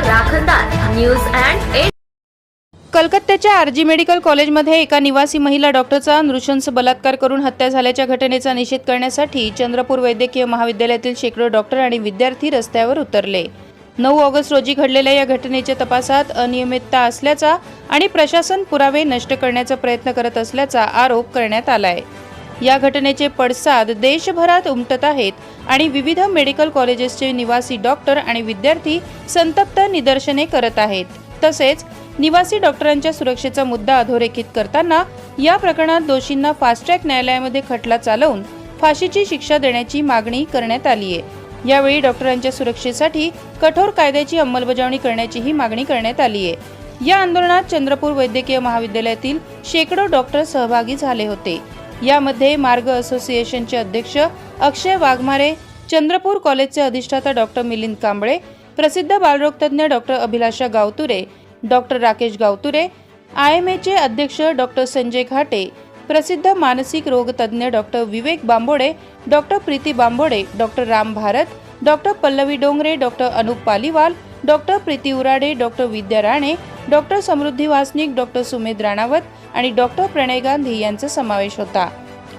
राखणदार news and कलकत्त्याच्या RG medical कॉलेजमध्ये एका निवासी महिला डॉक्टरचा नृशंस बलात्कार करून हत्या झाल्याच्या घटनेचा निषेध करण्यासाठी चंद्रपूर वैद्यकीय महाविद्यालयातील शेकडो डॉक्टर आणि विद्यार्थी रस्त्यावर उतरले. नऊ ऑगस्ट रोजी घडलेल्या या घटनेच्या तपासात अनियमितता असल्याचा आणि प्रशासन पुरावे नष्ट करण्याचा प्रयत्न करत असल्याचा आरोप करण्यात आलाय. या घटनेचे पडसाद देशभरात उमटत आहेत आणि विविध मेडिकल कॉलेजेसचे निवासी डॉक्टर आणि विद्यार्थी संतप्त निदर्शने करत आहेत. तसेच निवासी डॉक्टरांच्या सुरक्षेचा मुद्दा अधोरेखित करताना या प्रकरणात दोषींना फास्ट ट्रॅक न्यायालयामध्ये खटला चालवून फाशीची शिक्षा देण्याची मागणी करण्यात आली आहे. यावेळी डॉक्टरांच्या सुरक्षेसाठी कठोर कायद्याची अंमलबजावणी करण्याचीही मागणी करण्यात आली आहे. या आंदोलनात चंद्रपूर वैद्यकीय महाविद्यालयातील शेकडो डॉक्टर सहभागी झाले होते. यामध्ये मार्ग असोसिएशनचे अध्यक्ष अक्षय वाघमारे चंद्रपूर कॉलेजचे अधिष्ठाता डॉक्टर मिलिंद कांबळे प्रसिद्ध बालरोगतज्ञ doctor Abhilasha Gawture doctor Rakesh Gawture I M एचे अध्यक्ष डॉक्टर संजय घाटे प्रसिद्ध मानसिक रोगतज्ञ doctor Vivek Bambode doctor Preeti Bambode doctor Ram Bharat doctor Pallavi Dongre doctor Anup Paliwal doctor Preeti Urade doctor Vidya Rane doctor Samruddhi Wasnik doctor Sumedh Ranawat आणि doctor प्रणय गांधी यांचा समावेश होता.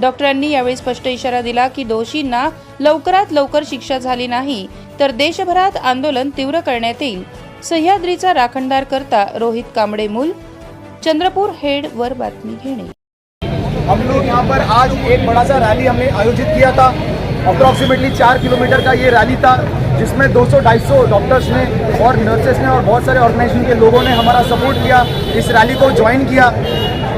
डॉक्टरांनी यावेळी स्पष्ट इशारा दिला की दोषींना लवकरात लवकर शिक्षा झाली नाही तर देशभरात आंदोलन तीव्र करण्यात येईल. सह्याद्रीचा राखणदार करता रोहित कांबळे मूल चंद्रपूर हेड वर बातमी घेणे. हम लोग यहाँ पर आज एक बड़ा सा रैली हमने आयोजित किया था। अप्रॉक्सीमेटली चार किलोमीटर का ये रैली था जिसमें 200-250 डॉक्टर्स ने और नर्सेस ने और बहुत सारे ऑर्गेनाइजेशन के लोगों ने हमारा सपोर्ट किया इस रैली को ज्वाइन किया।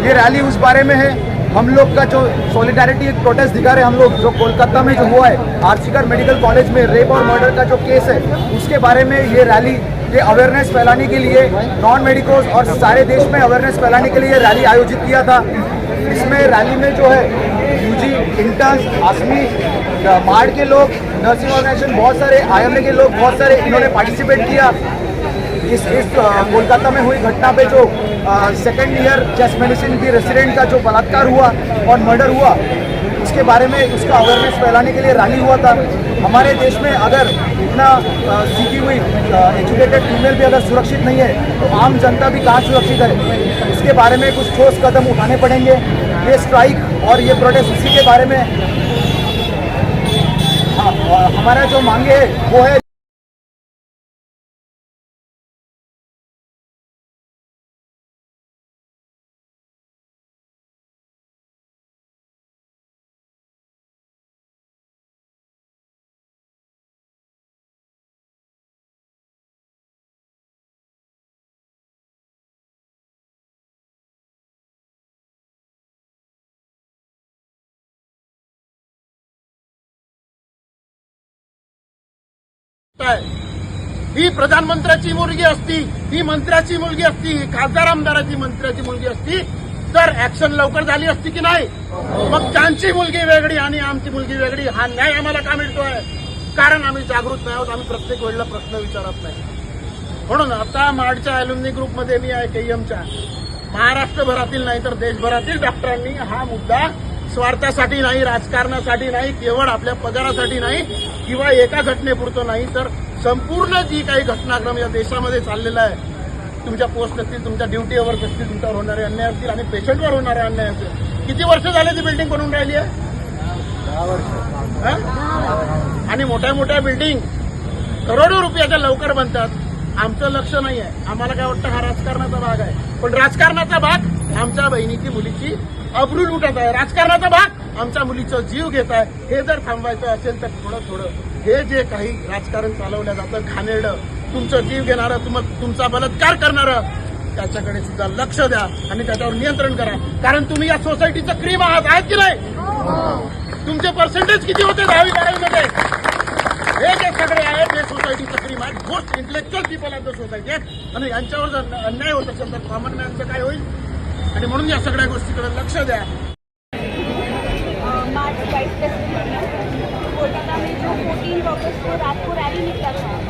ये रैली उस बारे में है हम लोग का जो सॉलिडारिटी एक प्रोटेस्ट दिखा रहे हैं हम लोग, जो कोलकाता में जो हुआ है, आरसीकर मेडिकल कॉलेज में रेप और मर्डर का जो केस है, उसके बारे में ये रैली ये अवेयरनेस फैलाने के लिए नॉन मेडिकोज और सारे देश में अवेयरनेस फैलाने के लिए रैली आयोजित किया था। इसमें रैली में जो है यूजी इंटर्न्स आसमी मार्ड के लोग नर्सिंग ऑर्गेनाइजेशन बहुत सारे आईएमए के लोग, बहुत सारे, इन्होंने पार्टिसिपेट किया। इस इस कोलकाता में हुई घटना पे जो सेकेंड ईयर चेस्ट मेडिसिन की रेसिडेंट का जो बलात्कार हुआ और मर्डर हुआ उसके बारे में उसका अवेयरनेस फैलाने के लिए रैली हुआ था। हमारे देश में अगर इतना सीखी हुई एजुकेटेड फीमेल भी अगर सुरक्षित नहीं है तो आम जनता भी कहाँ सुरक्षित है? इसके बारे में कुछ ठोस कदम उठाने पड़ेंगे। ये स्ट्राइक और ये प्रोटेस्ट इसी के बारे में। हाँ, हमारा जो मांगे है वो है ही प्रधानमंत्र्याची मुलगी असती ही मंत्र्याची मुलगी असती ही खासदार आमदाराची मंत्र्याची मुलगी असती तर ऍक्शन लवकर झाली असती की नाही? मग त्यांची मुलगी वेगळी आणि आमची मुलगी वेगळी हा न्याय आम्हाला का मिळतोय? कारण आम्ही जागृत नाही आहोत आम्ही प्रत्येक वेळेला प्रश्न विचारत नाही. म्हणून आता माडच्या अॅल्युमिनी ग्रुपमध्ये मी आहे केईएमच्या महाराष्ट्रभरातील नाही तर देशभरातील डॉक्टरांनी हा मुद्दा स्वार्थासाठी नाही राजकारणासाठी नाही केवळ आपल्या पगारासाठी नाही किंवा एका घटनेपुरतं नाही तर संपूर्ण जी काही घटनाक्रम या देशामध्ये चाललेला आहे तुमच्या पोस्ट असतील तुमच्या ड्युटीवर असतील तुमच्यावर होणारे अन्याय असतील आणि पेशंटवर होणारे अन्याय असतील. किती वर्ष झाले ती बिल्डिंग बनवून राहिली आहे? आणि मोठ्या मोठ्या बिल्डिंग करोडो रुपयाच्या लवकर बनतात. आमचं लक्ष नाही आहे आम्हाला काय वाटतं हा राजकारणाचा भाग आहे. पण राजकारणाचा भाग आमच्या बहिणीची मुलीची अब्रू लुटत आहे. राजकारणाचा भाग आमच्या मुलीचं जीव घेत आहे. हे जर थांबवायचं असेल तर थोडं थोडं. हे जे काही राजकारण चालवलं जातं घाणेरडं तुमचं जीव घेणारं तुम तुमचा बलात्कार करणारं त्याच्याकडे सुद्धा लक्ष द्या आणि त्याच्यावर नियंत्रण करा. कारण तुम्ही या सोसायटीचं क्रीम आहात. आहेत की नाही? तुमचे पर्सेंटेज किती होते दहावी बारावीमध्ये? हे जे सगळे आहेत हे सोसायटीचं क्रीम आहेत. Most intellectual people of the society आहेत. आणि यांच्यावर जर अन्याय होत असेल तर कॉमन मॅनचं काय होईल? आणि म्हणून या सगळ्या गोष्टीकडे लक्ष द्या. मार्च वाइस प्रेसिडेंट जो फोर्टीन को रात को रैली निकला था